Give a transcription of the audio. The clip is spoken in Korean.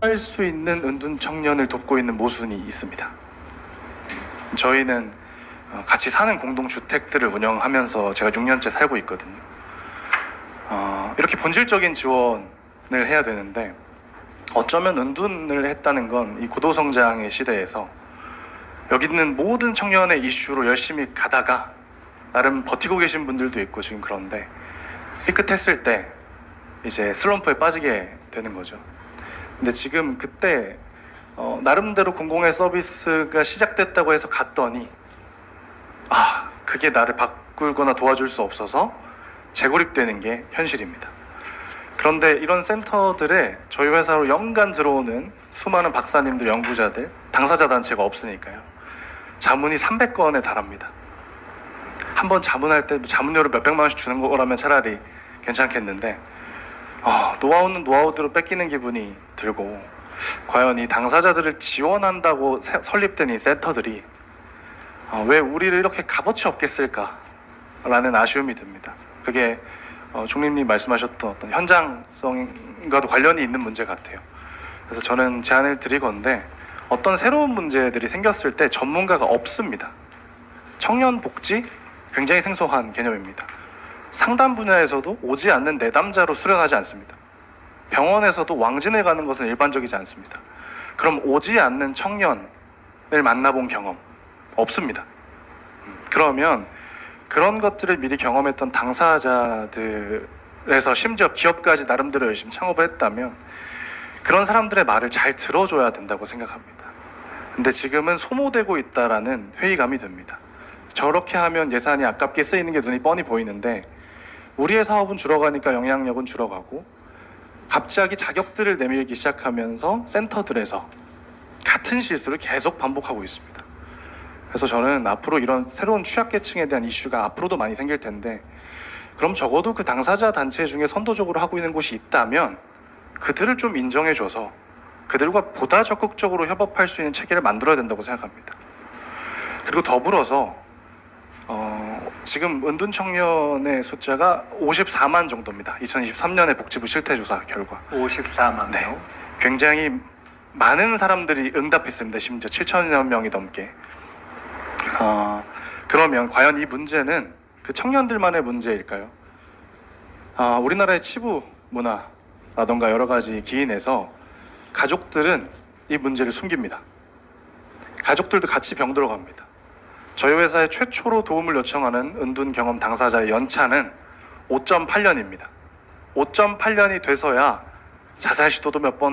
할 수 있는 은둔 청년을 돕고 있는 모순이 있습니다. 저희는 어, 같이 사는 공동주택들을 운영하면서 제가 6년째 살고 있거든요. 어, 이렇게 본질적인 지원을 해야 되는데 어쩌면 은둔을 했다는 건 이 고도성장의 시대에서 여기 있는 모든 청년의 이슈로 열심히 가다가 나름 버티고 계신 분들도 있고 지금 그런데 삐끗했을 때 이제 슬럼프에 빠지게 되는 거죠. 근데 지금 그때 어, 나름대로 공공의 서비스가 시작됐다고 해서 갔더니 아 그게 나를 바꾸거나 도와줄 수 없어서 재고립되는 게 현실입니다. 그런데 이런 센터들에 저희 회사로 연간 들어오는 수많은 박사님들, 연구자들, 당사자 단체가 없으니까요. 자문이 300건에 달합니다. 한 번 자문할 때뭐 자문료를 몇백만 원씩 주는 거라면 차라리 괜찮겠는데 어, 노하우는 노하우대로 뺏기는 기분이 들고 과연 이 당사자들을 지원한다고 세- 설립된 이 센터들이 어, 왜 우리를 이렇게 값어치 없겠을까라는 아쉬움이 듭니다. 그게 어, 총리님 말씀하셨던 어떤 현장성과도 관련이 있는 문제 같아요. 그래서 저는 제안을 드리건데 어떤 새로운 문제들이 생겼을 때 전문가가 없습니다. 청년 복지 굉장히 생소한 개념입니다. 상담 분야에서도 오지 않는 내담자로 수련하지 않습니다. 병원에서도 왕진을 가는 것은 일반적이지 않습니다. 그럼 오지 않는 청년을 만나본 경험 없습니다. 음, 그러면 그런 것들을 미리 경험했던 당사자들에서 심지어 기업까지 나름대로 열심히 창업을 했다면 그런 사람들의 말을 잘 들어줘야 된다고 생각합니다. 근데 지금은 소모되고 있다라는 회의감이 듭니다. 저렇게 하면 예산이 아깝게 쓰이는 게 눈이 뻔히 보이는데 우리의 사업은 줄어가니까 영향력은 줄어가고 갑자기 자격들을 내밀기 시작하면서 센터들에서 같은 실수를 계속 반복하고 있습니다. 그래서 저는 앞으로 이런 새로운 취약계층에 대한 이슈가 앞으로도 많이 생길 텐데 그럼 적어도 그 당사자 단체 중에 선도적으로 하고 있는 곳이 있다면 그들을 좀 인정해줘서 그들과 보다 적극적으로 협업할 수 있는 체계를 만들어야 된다고 생각합니다. 그리고 더불어서 어, 지금 은둔 청년의 숫자가 54만 정도입니다. 2023년의 복지부 실태조사 결과. 54만 네. 명. 굉장히 많은 사람들이 응답했습니다. 심지어 7천여 명이 넘게. 어, 그러면 과연 이 문제는 그 청년들만의 문제일까요? 아, 우리나라의 치부 문화라던가 여러 가지 기인에서 가족들은 이 문제를 숨깁니다. 가족들도 같이 병들어 갑니다. 저희 회사에 최초로 도움을 요청하는 은둔 경험 당사자의 연차는 5.8년입니다. 5.8년이 돼서야 자살 시도도 몇번